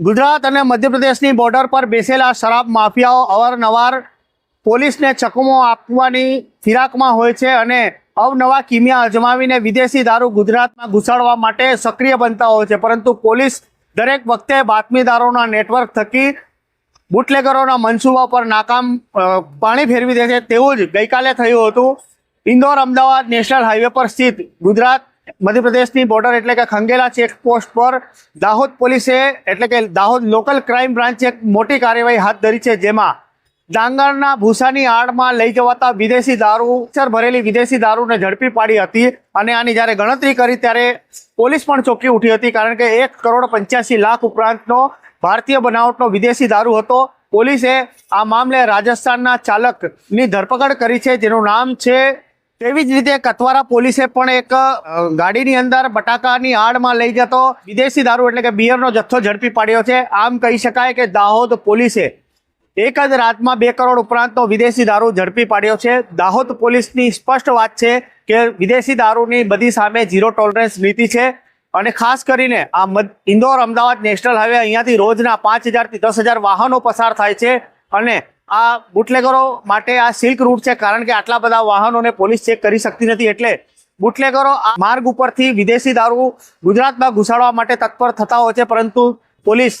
ગુજરાત અને મધ્યપ્રદેશની બોર્ડર પર બેસેલા શરાબ માફિયાઓ અવારનવાર પોલીસને ચકમો આપવાની ફિરાકમાં હોય છે અને અવનવા કિમિયા અજમાવીને વિદેશી દારૂ ગુજરાતમાં ઘુસાડવા માટે સક્રિય બનતા હોય છે. પરંતુ પોલીસ દરેક વખતે બાતમીદારોના નેટવર્ક થકી બુટલેગરોના મનસૂબા પર નાકામ પાણી ફેરવી દે છે. તેવું જ ગઈકાલે થયું હતું. ઇન્દોર અમદાવાદ નેશનલ હાઈવે પર સ્થિત ગુજરાત મધ્યપ્રદેશની બોર્ડર એટલે કે ખંગેલા ચેકપોસ્ટ પર. દાહોદ પોલીસે એટલે કે દાહોદ લોકલ ક્રાઇમ બ્રાન્ચે એક મોટી કાર્યવાહી હાથ ધરી છે જેમાં ડાંગરના ભૂસાની આડમાં લઈ જવાતા વિદેશી દારૂ અક્ષર ભરેલી વિદેશી દારૂને ઝડપી પાડી હતી અને આની જ્યારે ગણતરી કરી ત્યારે પોલીસ પણ ચોંકી ઉઠી હતી કારણ કે એક કરોડ પંચ્યાસી લાખ ઉપરાંતનો ભારતીય બનાવટનો વિદેશી દારૂ હતો. પોલીસે આ મામલે રાજસ્થાનના ચાલકની ધરપકડ કરી છે જેનું નામ છે તેવી જ રીતે કતવારા પોલીસે પણ એક ગાડીની અંદર બટાકાની આડમાં લઈ જતો વિદેશી દારૂ એટલે કે બિયરનો જથ્થો ઝડપી પાડ્યો છે. આમ કહી શકાય કે દાહોદ પોલીસે એક જ રાતમાં બે કરોડ ઉપરાંતનો વિદેશી દારૂ ઝડપી પાડ્યો છે. દાહોદ પોલીસની સ્પષ્ટ વાત છે કે વિદેશી દારૂની બધી સામે ઝીરો ટોલરન્સ નીતિ છે અને ખાસ કરીને આ ઇન્દોર અમદાવાદ નેશનલ હાઈવે અહીંયાથી રોજના પાંચ હજારથી દસ હજાર વાહનો પસાર થાય છે અને આ બુટલેગરો માટે આ સિલ્ક રૂટ છે કારણ કે આટલા બધા વાહનોને પોલીસ ચેક કરી શકતી નથી. એટલે બુટલેગરો આ માર્ગ ઉપરથી વિદેશી દારૂ ગુજરાતમાં ઘુસાડવા માટે તત્પર થતા હોય છે પરંતુ પોલીસ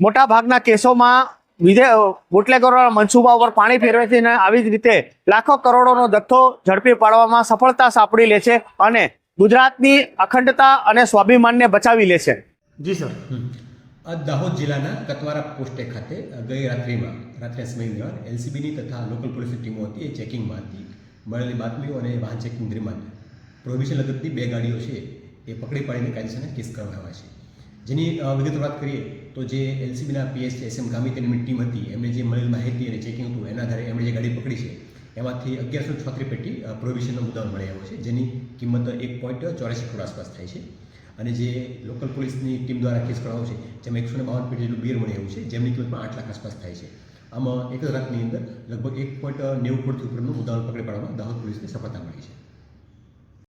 મોટા ભાગના કેસોમાં વિધે બુટલેગરોના મનસૂબા ઉપર પાણી ફેરવે છે અને આવી જ રીતે લાખો કરોડોનો જથ્થો ઝડપી પાડવામાં સફળતા સાંપડી લે છે અને ગુજરાતની અખંડતા અને સ્વાભિમાનને બચાવી લે છે. જી સર. દાહોદ જિલ્લાના કતવારા પોસ્ટે ખાતે ગઈ રાત્રિમાં, રાત્રે સમય દરમિયાન એલસીબીની તથા લોકલ પોલીસની ટીમો હતી એ ચેકિંગમાં હતી મળેલી બાતમીઓ અને વાહન ચેકિંગ દરમિયાન પ્રોહિબિશન લગતની બે ગાડીઓ છે એ પકડી પાડીને કાયદેસરને કેસ કરવામાં આવ્યા છે. જેની વિગત વાત કરીએ તો જે એલસીબીના પીએસ એસ એમ ગામી એમની ટીમ હતી એમણે જે મળેલ માહિતી અને ચેકિંગ હતું, એના આધારે એમણે જે ગાડી પકડી છે એમાંથી અગિયારસો છોત્રી પેટી પ્રોહિબિશનનો મુદ્દાઓ મળી આવ્યો છે, જેની કિંમત એક પોઈન્ટ ચોરાસી કરોડ આસપાસ થાય છે. અને જે લોકલ પોલીસની ટીમ દ્વારા કેસ કરાવ્યો છે, જેમાં એકસો ને બાવન પેટી જેટલું બિયર મળી આવ્યું છે, જેમની કિંમતમાં આઠ લાખ આસપાસ થાય છે. આમાં એક જ રાતની અંદર લગભગ એક પોઈન્ટ નેવું કરોડથી ઉપરનું મુદ્દાઓ પકડી પાડવામાં દાહોદ પોલીસને સફળતા મળી છે.